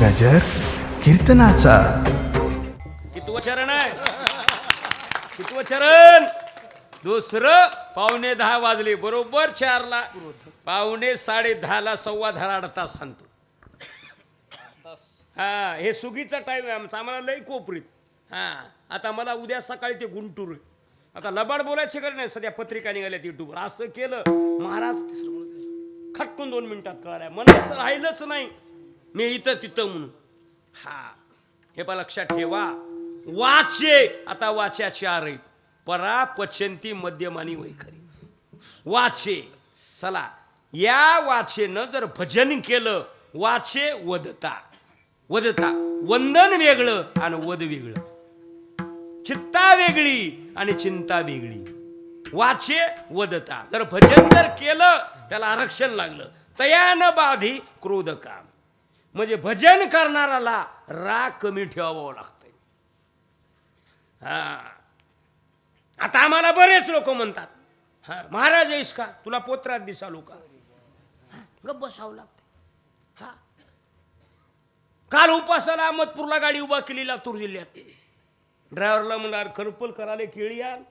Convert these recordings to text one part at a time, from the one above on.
गजर कीर्तनाचा. कितव चरण आहे? कितव चरण दुसरं पावणे दहा वाजले बरोबर चारला. पावणे साडे दहाला सव्वा दहा आठ तास सांगतो हा हे सुगीचा टाईम आहे आमचा आम्हाला लई कोपरीत. हा आता मला उद्या सकाळी ते गुंटूर आता लबाड बोलायचे कर नाही सध्या पत्रिका निघाल्यात युट्यूबवर असं केलं महाराज खटकून दोन मिनिटात कळाल्या. मला असं राहिलंच नाही. मी इथं तिथं म्हणून. हा हे पण लक्षात ठेवा. वाचे आता वाच्या चार आहेत. परा पचंती मध्यमानी वैखरी. वाचे चला. या वाचेनं जर भजन केलं वाचे वदता. वदता. वंदन वेगळं आणि वद वेगळं. चित्ता वेगळी आणि चिंता वेगळी. वाचे वदता. जर भजन जर केलं त्याला आरक्षण लागलं. तयान बाधी क्रोध काम. म्हणजे भजन करणाराला राग कमी ठेवावं लागतंय. हा. आता आम्हाला बरेच लोक म्हणतात हा महाराज आहेस का? तुला पोत्रात दिसालो का? गप्प बसावं लागतं हा. काल उपासाला अहमदपूरला गाडी उभा केली लातूर जिल्ह्यात. ड्रायव्हरला म्हणणार खरपल कराले केळी आण.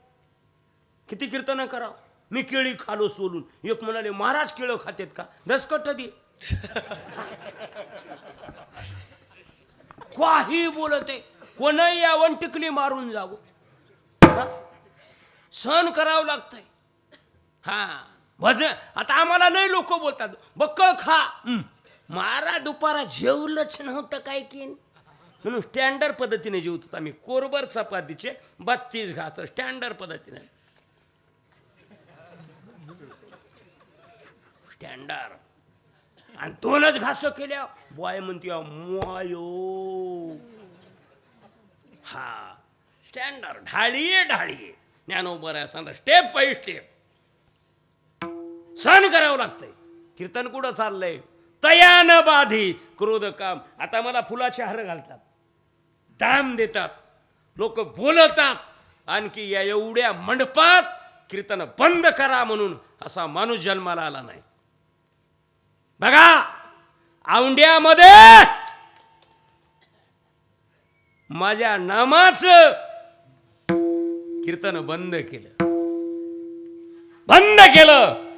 किती कीर्तन करावं? मी केळी खालो सोलून. एक म्हणाले महाराज केळं खातेत का? दसकट दे. काही बोलत. कोणही यावं टिकली मारून जावं? सहन करावं लागतंय. हा. भजन आता आम्हाला लय लोक बोलतात. बक्कळ खा. मारा दुपारा जेवलंच नव्हतं काय की? म्हणून स्टँडर्ड पद्धतीने जेवतो आम्ही. कोरबर चपातीचे बत्तीस घास. स्टँडर्ड पद्धतीने. स्टँडर्ड आणि दोनच घास केल्या. बॉय म्हणते मोयो हा. स्टँडर्ड ढाळीये ढाळीये. ज्ञानोबर आहे सांगा स्टेप बाय स्टेप सहन करावं लागतंय. कीर्तन कुठं चाललंय? तयान बाधी क्रोध काम. आता मला फुलाचे हार घालतात. दाम देतात. लोक बोलतात. आणखी या एवढ्या मंडपात कीर्तन बंद करा म्हणून असा माणूस जन्माला आला नाही. बघा औंड्यामध्ये माझ्या नामाच कीर्तन बंद केलं. बंद केलं.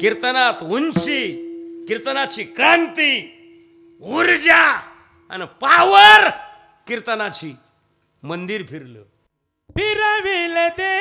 कीर्तनात उंची कीर्तनाची क्रांती ऊर्जा आणि पावर कीर्तनाची मंदिर फिरलं. फिरविल ते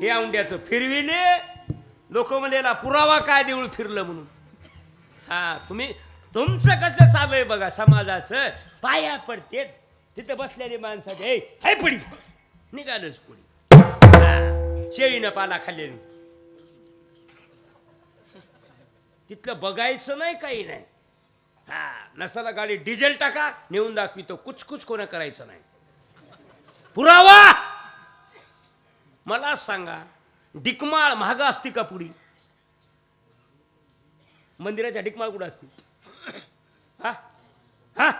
हे औंड्याचं फिरविणे लोक म्हणलेला पुरावा काय देऊळ फिरलं म्हणून? हा तुम्ही तुमचं कसं चालू आहे बघा समाजाचं? पाया पडते. तिथं बसलेली माणसाचे "ए, हाय पडी निघालच पुढी. शेळीनं पाला खाल्लेली. तिथलं बघायचं नाही काही नाही. हा नसाला गाडी डिझेल टाका नेऊन दाखवितो कुचकुच कोणा करायचं नाही. पुरावा! मला सांगा डिकमाळ महागा असती का पुढी? मंदिराच्या डिकमाळ कुठं असते? हा? हा?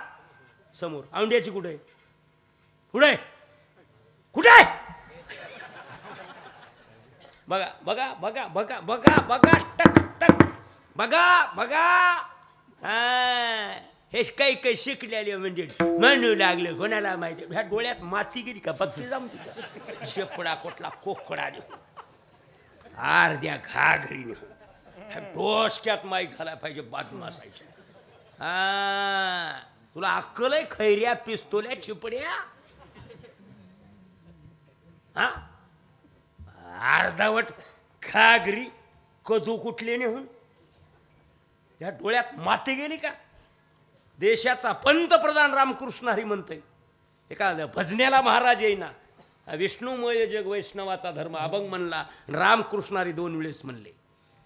समोर. औंड्याची कुठे आहे? कुठे आहे? कुठे आहे? बघा बघा बघा बघा बघा बघा टक टक. बघा बघा. हा. हे काही काही शिकलेले म्हणजे म्हणू लागले. कोणाला माहिती? ह्या डोळ्यात माती गेली का? बघते जाऊन तिथं. शेपडा कोटला कोकडा देऊ अर्ध्या घाघरीने ह्या डोसक्यात माहीत घालाय पाहिजे बातमी असायचे हा. तुला अक्कल आहे? खैऱ्या पिस्तोल्या चिपड्या? हा? अर्धावट घागरी कदू कुठले नेहून? या डोळ्यात माती गेली का? देशाचा पंतप्रधान रामकृष्ण हरी म्हणते एका भजण्याला महाराज येईना. विष्णुमय जग वैष्णवाचा धर्म अभंग म्हणला रामकृष्ण हरी दोन वेळेस म्हणले.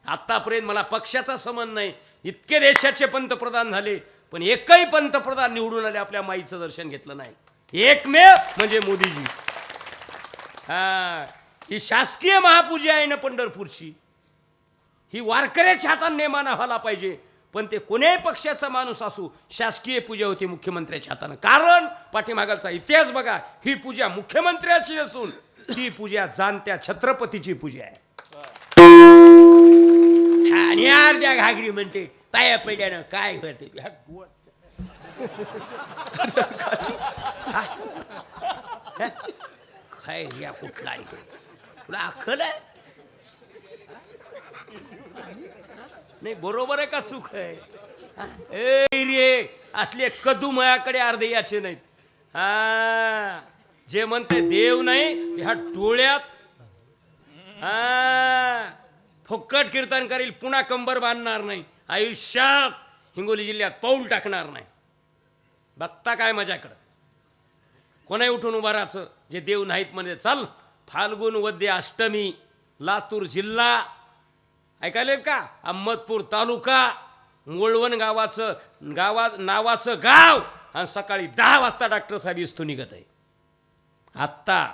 आत्तापर्यंत मला पक्षाचा संबंध नाही. इतके देशाचे पंतप्रधान झाले पण एकही पंतप्रधान निवडून आले आपल्या माईचं दर्शन घेतलं नाही. एकमेव म्हणजे मोदीजी. हा ही शासकीय महापूजा आहे ना पंढरपूरची. ही वारकऱ्याच्या हातात नेमाना व्हायला पाहिजे. पण ते कोण्याही पक्षाचा माणूस असू शासकीय पूजा होती मुख्यमंत्र्याच्या हातानं. कारण पाठीमागाचा इतिहास बघा ही पूजा मुख्यमंत्र्याची असून ही पूजा जाणत्या छत्रपतीची पूजा आहे. आणि अर्ध्या घागरी म्हणते पाया पडल्यानं काय करते काय या कुठला आहे? तुला अखल आहे? नाही बरोबर आहे का चूक आहे? ए रे असले कदू मायाकडे अर्धे याचे नाहीत. हा जे म्हणते देव नाही ह्या डोळ्यात हा फुक्कट कीर्तन करील पुन्हा कंबर बांधणार नाही आयुष्यात हिंगोली जिल्ह्यात पाऊल टाकणार नाही. बघता काय माझ्याकडं? कोणाही उठून उभाराचं जे देव नाहीत म्हणजे चल फाल्गुन वद्य अष्टमी लातूर जिल्हा ऐकायलेत का? अहमदपूर तालुका मोळवण गावाचं गावा नावाचं गाव आणि सकाळी दहा वाजता डॉक्टर साहेब इस्तू निघत आहे. आत्ता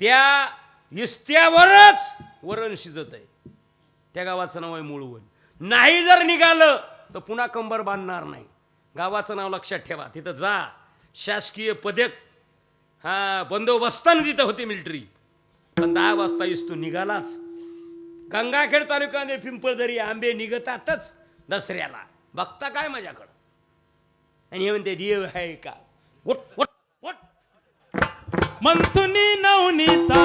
त्या इस्त्यावरच वरण शिजत आहे. त्या गावाचं नाव आहे मुळवण. नाही जर निघालं तर पुन्हा कंबर बांधणार नाही. गावाचं नाव लक्षात ठेवा. तिथं जा. शासकीय पदक हा बंदोबस्तानं तिथं होती मिलिटरी पण दहा वाजता इस तू निघालाच. गंगाखेड तालुक्यामध्ये पिंपळदरी आंबे निघतातच दसऱ्याला. बघता काय माझ्याकडं? आणि हे म्हणते देव आहे का? वट वट वट. मंथुनी नवनीता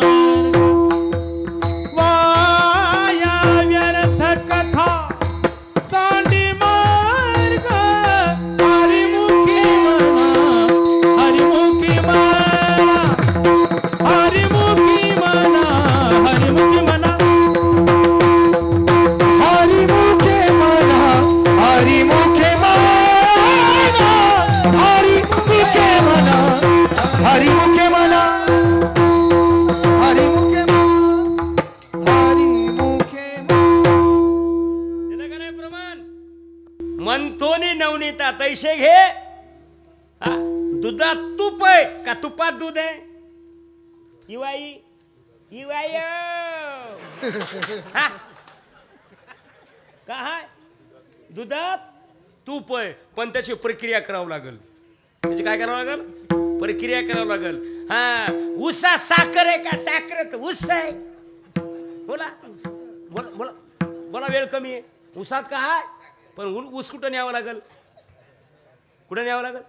सांडी म्हणतोनी नवनीता तैसे घे. दुधात तूप आहे का तुपात दूध आहे? इवाई इवाई काय हा? हाय? दुधात तूप आहे पण त्याची प्रक्रिया करावं लागेल. त्याची काय करावं लागेल? प्रक्रिया करावं लागेल. हा उसा साखर आहे का साखर उस आहे. बोला. बोला बोला वेळ कमी आहे. उसात का पण ऊन ऊस कुठं न्यावं लागेल? कुठं न्यावं लागेल?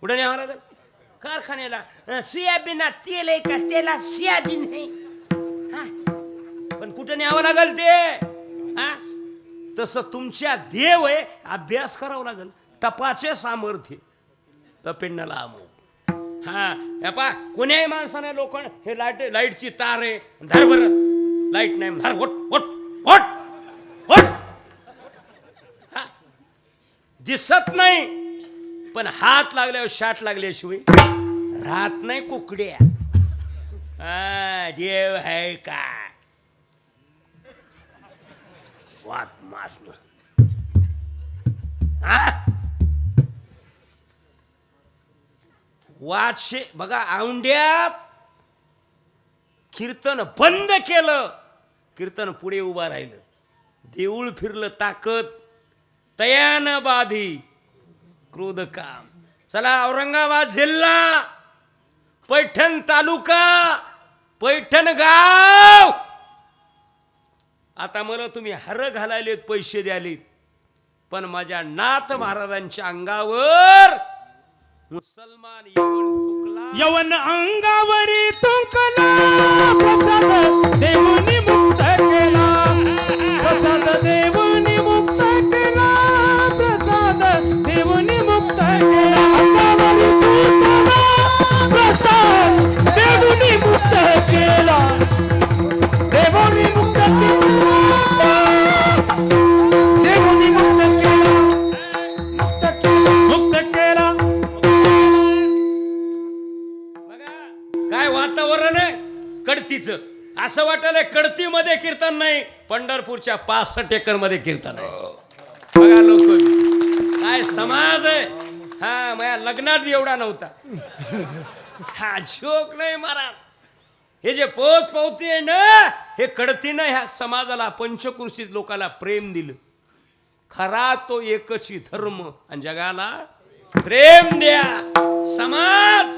कुठं न्यावं लागेल? कारखान्याला. अं, तेल आहे का? तेला सोयाबीन आहे. हा? पण कुठं न्यावं लागेल ते? हा? तसं तुमच्या देव आहे अभ्यास करावा लागेल. तपाचे सामर्थ्य. तपेंडाला अमोल हा? पा कोण्याही माणसाने लोक हे लाइट लाईटची तार आहे. धार बरं. लाइट नाही धार वट वट वट ओट हा. दिसत नाही. पण हात लागल्यावर शाट लागल्याशिवाय राहत नाही कुकड्या. देव है का? वाट मासलं हा बघा औंड्यात कीर्तन बंद केलं. कीर्तन पुढे उभा राहिलं. देऊळ फिरलं ताकद. तयान बाधी क्रोध काम. चला औरंगाबाद जिल्हा पैठण तालुका पैठण गाव. आता मला तुम्ही हर घालायलेत पैसे द्यालेत पण माझ्या नाथ महाराजांच्या अंगावर मुसलमान यवन अंगावरी तुंकला देवनी मुक्त केला. देवनी देवनी मुक्त केला. अंगावरी तुंकला प्रसाद देवनी मुक्त केला. देवनी मुक्त केला. देवनी मुक्त केला. मुक्त केला बघा काय वातावरण आहे? कडतीचं. असं वाटलंय कडतीमध्ये कीर्तन नाही पंढरपूरच्या पासष्ट एकरमध्ये कीर्तन आहे. बघा लोक. काय समाज आहे? हा माझ्या लग्नात बी एवढा नव्हता. हा झोक नाही महाराज हे जे पोच पावती आहे ना हे कडतीनं ह्या समाजाला पंचकृषीत लोकाला प्रेम दिलं. खरा तो एकची धर्म आणि जगाला प्रेम द्या. समाज!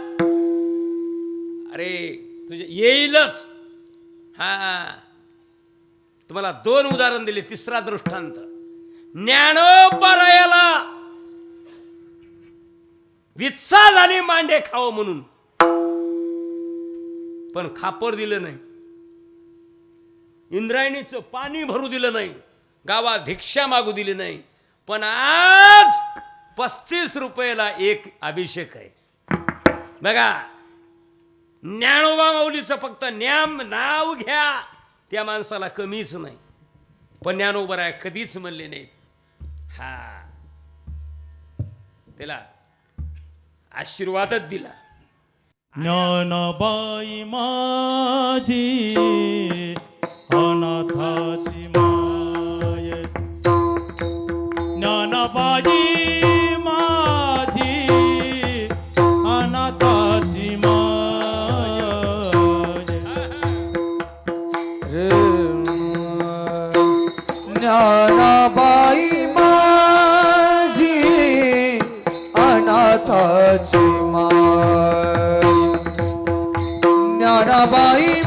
अरे तुझे येईलच. हा. तुम्हाला दोन उदाहरण दिले तिसरा दृष्टांत. ज्ञानोपरायाला वित्सा झाली मांडे खावं म्हणून. पण खापर दिलं नाही. इंद्रायणीचं पाणी भरू दिलं नाही. गावात भिक्षा मागू दिली नाही. पण आज पस्तीस रुपयाला एक अभिषेक आहे. बघा ज्ञानोबा माऊलीचं फक्त ज्ञान नाव घ्या त्या माणसाला कमीच नाही. पण ज्ञानोबा कधीच म्हणले नाही हा. त्याला आशीर्वादच दिला. ज्ञानबाई माझी अनाथाची माय. ज्ञानबाई माझी अनाथाची माय. ज्ञानाबाई माझी ज्ञानाबाई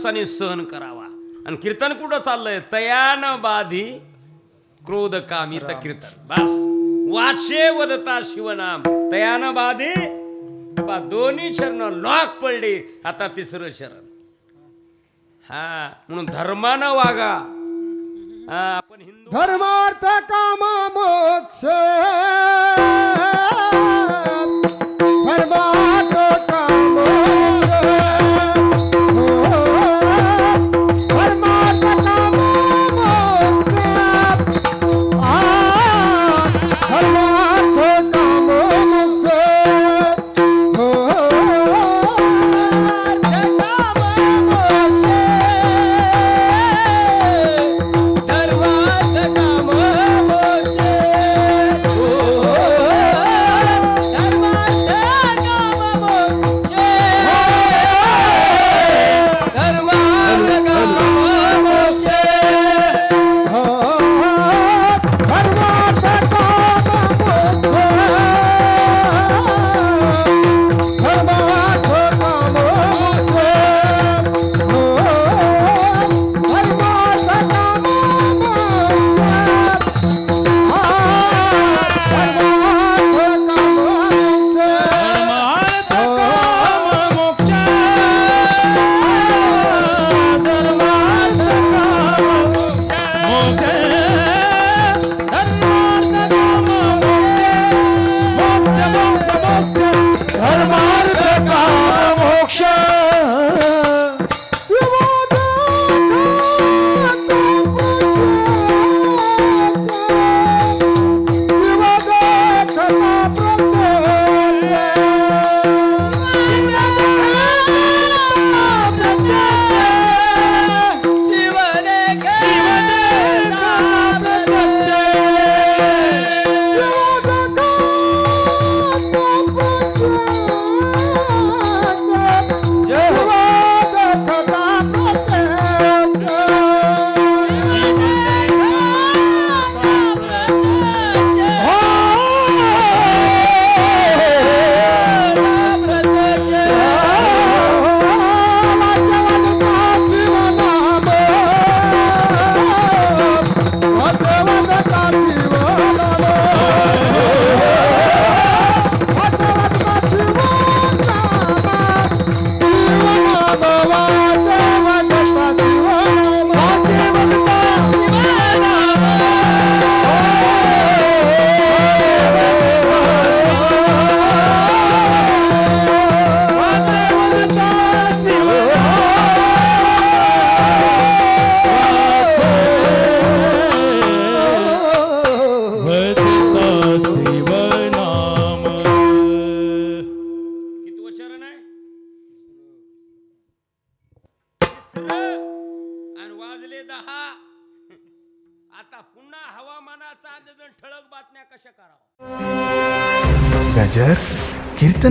माणसाने सहन करावा. आणि कीर्तन कुठं चाललंय? तयान बाधी क्रोध कामित कीर्तन. बस. वाचे वदता शिवनाम. तयान बाधे बा दोन्ही शरण लॉक पडले. आता तिसरं शरण हा म्हणून धर्मानं वागा. हा आपण हिंदू. धर्मार्थ काम मोक्ष. धर्मार्थ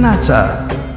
matter.